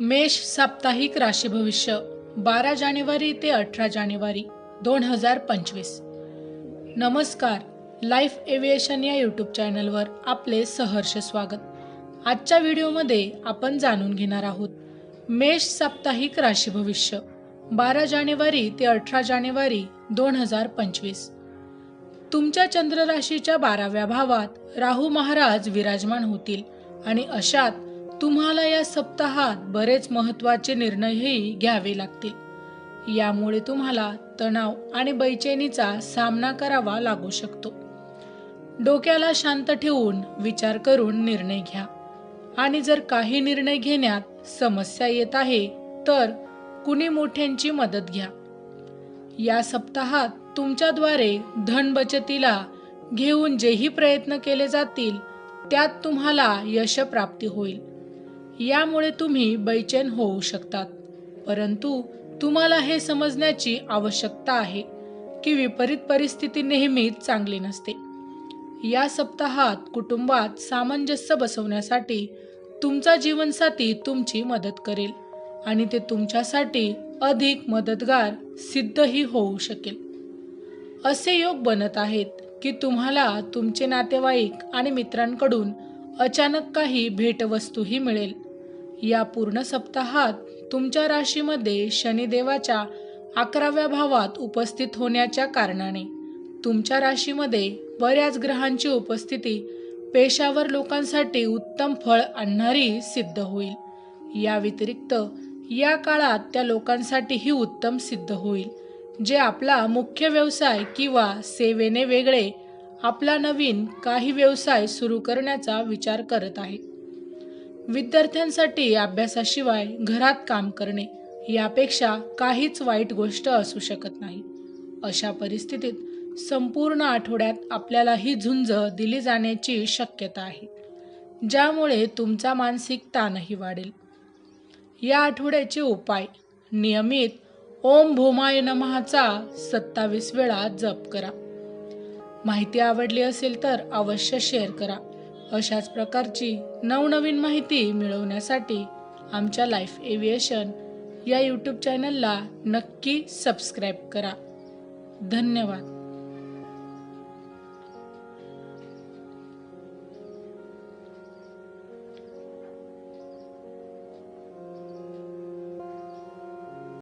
मेष साप्ताहिक राशी भविष्य बारा जानेवारी ते अठरा जानेवारी दोन हजार पंचवीस. नमस्कार लाईफ एव्हिएशन या यूट्यूब चॅनलवर आपले सहर्ष स्वागत. आजच्या व्हिडिओमध्ये आपण जाणून घेणार आहोत मेष साप्ताहिक राशी भविष्य बारा जानेवारी ते अठरा जानेवारी दोन हजार पंचवीस. तुमच्या चंद्र राशीच्या बाराव्या भावात राहू महाराज विराजमान होतील आणि अशात तुम्हाला या सप्ताहात बरेच महत्त्वाचे निर्णयही घ्यावे लागतील. यामुळे तुम्हाला तणाव आणि बैचेनीचा सामना करावा लागू शकतो. डोक्याला शांत ठेवून विचार करून निर्णय घ्या. आणि जर काही निर्णय घेण्यात समस्या येत आहे तर कुणी मोठ्यांची मदत घ्या. या सप्ताहात तुमच्याद्वारे धन बचतीला घेऊन जेही प्रयत्न केले जातील त्यात तुम्हाला यशप्राप्ती होईल. यामुळे तुम्ही बैचेन होऊ शकतात. परंतु तुम्हाला हे समजण्याची आवश्यकता आहे की विपरीत परिस्थिती नेहमीच चांगली नसते. या सप्ताहात कुटुंबात सामंजस्य बसवण्यासाठी तुमचा जीवनसाथी तुमची मदत करेल आणि ते तुमच्यासाठी अधिक मदतगार सिद्धही होऊ शकेल. असे योग बनत आहेत की तुम्हाला तुमचे नातेवाईक आणि मित्रांकडून अचानक काही भेटवस्तूही मिळेल. या पूर्ण सप्ताहात तुमच्या राशीमध्ये शनिदेवाच्या अकराव्या भावात उपस्थित होण्याच्या कारणाने तुमच्या राशीमध्ये बऱ्याच ग्रहांची उपस्थिती पेशावर लोकांसाठी उत्तम फळ आणणारी सिद्ध होईल. या व्यतिरिक्त या काळात त्या लोकांसाठीही उत्तम सिद्ध होईल. जे आपला मुख्य व्यवसाय किंवा सेवेने वेगळे आपला नवीन काही व्यवसाय सुरू करण्याचा विचार करत आहे विद्यार्थ्यांसाठी अभ्यासाशिवाय घरात काम करणे यापेक्षा काहीच वाईट गोष्ट असू शकत नाही. अशा परिस्थितीत संपूर्ण आठवड्यात आपल्याला ही झुंज दिली जाण्याची शक्यता आहे. ज्यामुळे तुमचा मानसिक ताणही वाढेल. या आठवड्याचे उपाय नियमित ओम भोमाय नमहाचा सत्तावीस वेळा जप करा. माहिती आवडली असेल तर अवश्य शेअर करा. अशाच प्रकारची नवनवीन माहिती मिळवण्यासाठी आमच्या लाईफ एव्हिएशन या यूट्यूब चॅनलला नक्की सबस्क्राईब करा. धन्यवाद.